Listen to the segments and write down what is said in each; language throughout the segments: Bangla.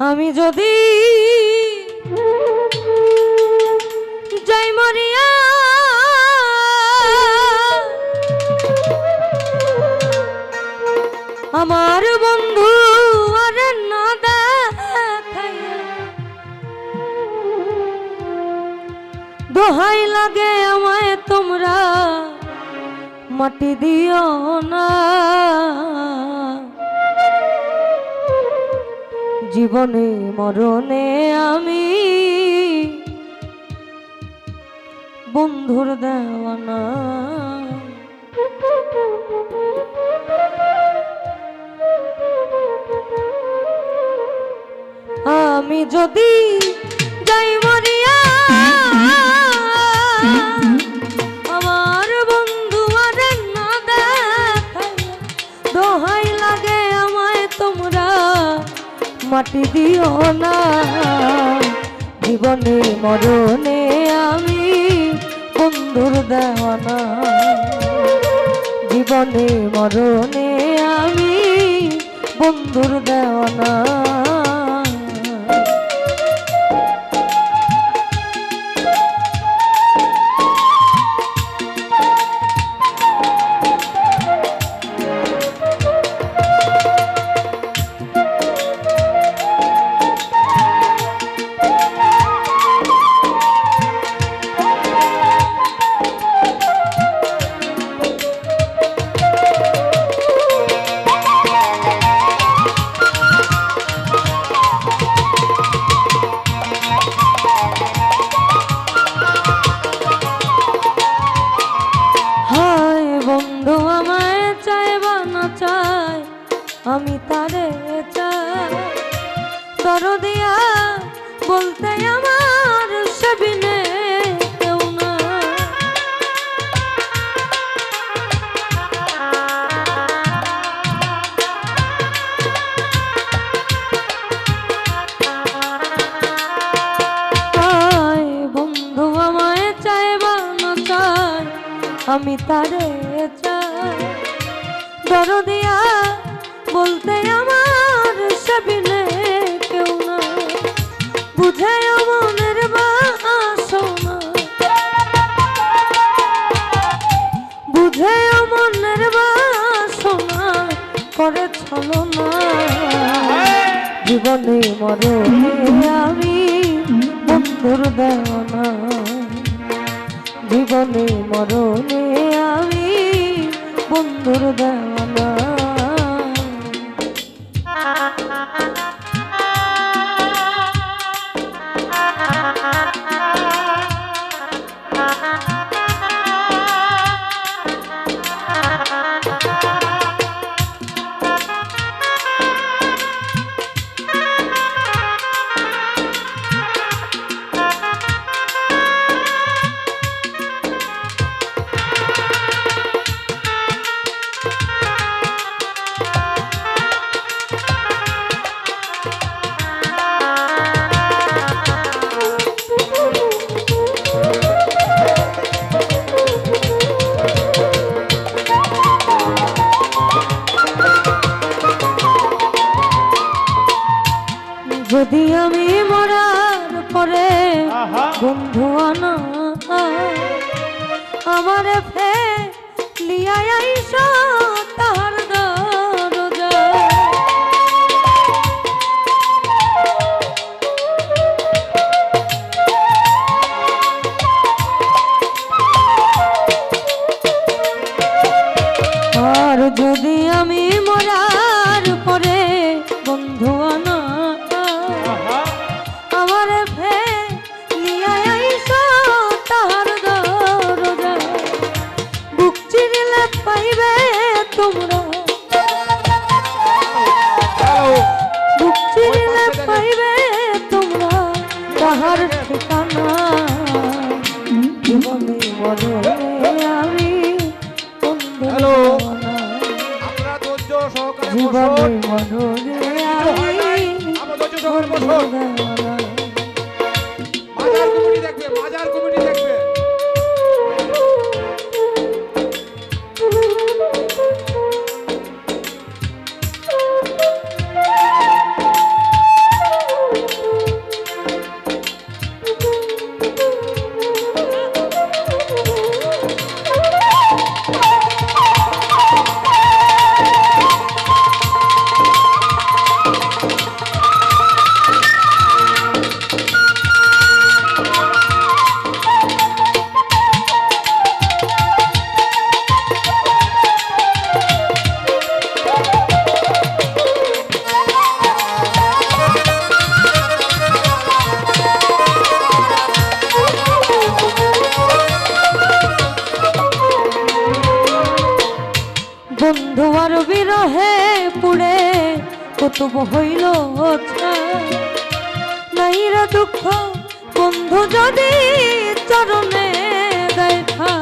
আমি যদি যাই মরিয়া আমার বন্ধু আরে না দোহাই লাগে আমায় তোমরা, মাটি দিও না। জীবনে মরণে আমি বন্ধুর দেওয়ানা। আমি যদি মাটি দিও না। জীবনে মরণে আমি বন্ধুর দেওয়ানা জীবনে মরণে আমি বন্ধুর দেওয়ানা দরদিয়া বলতে আমার সবিনে আমি তারে চাই। দরদিয়া বলতে আমার সবিনে জীবনে মরে। আমি বন্ধুর দেওয়া জীবনে মরণে যদি আমি মরার পরে বন্ধু আনা আমার ফে লিয়াই তাহার আমি হ্যালো। আপনারা ধৈর্য সহকারে বসুন আমার ধৈর্য সহকারে বসুন। মাজার কমিটি দেখবে মাজার কমিটি কুতুব হইল নাইরা দুঃখ, বন্ধু যদি চরণে দেখা।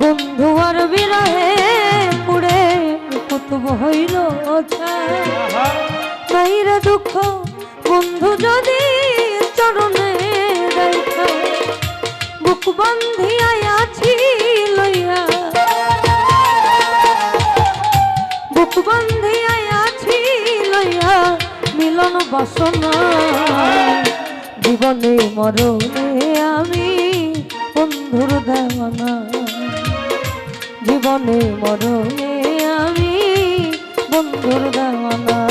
বন্ধু আর বিরহে পুড়ে কুতুব হইল নাইরা দুঃখ বন্ধু যদি চরণে বুক বন্ধিয়া আছি লইয়া। বুক বন্ধিয়া আছি লইয়া, মিলন বাসনা। জীবনে মরণে আমি বন্ধুর দেওয়ানা। জীবনে মরণে আমি বন্ধুর দেওয়ানা।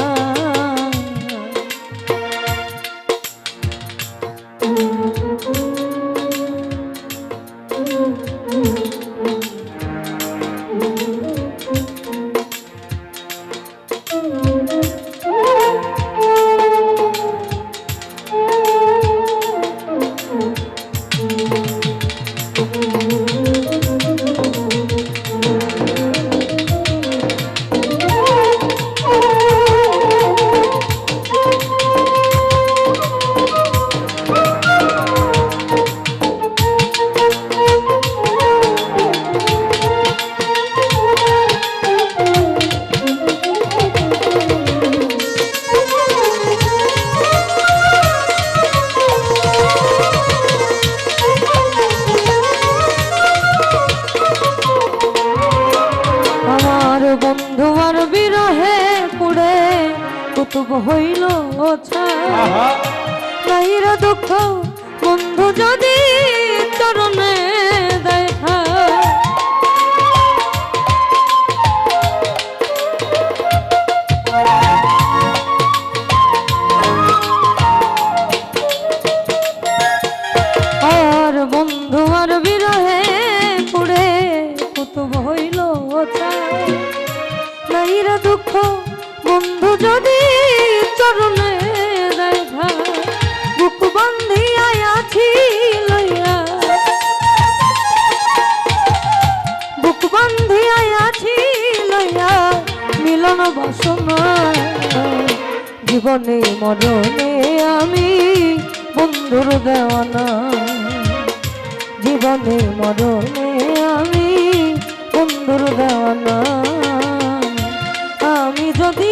হইল নাইরা দুঃখ বন্ধু যদি চরণে দেখা আর বন্ধু আর বিরহে পুড়ে কুতুব হইল নাইরা দুঃখ বন্ধু যদি চরণে দেখা বুক বন্ধিয়া আছি লইয়া। বুক বন্ধিয়া আছি লইয়া, মিলন বাসনা। জীবনে মরণে আমি বন্ধুর দেওয়ানা। জীবনে মরণে আমি বন্ধুর দেওয়ানা। আমি যদি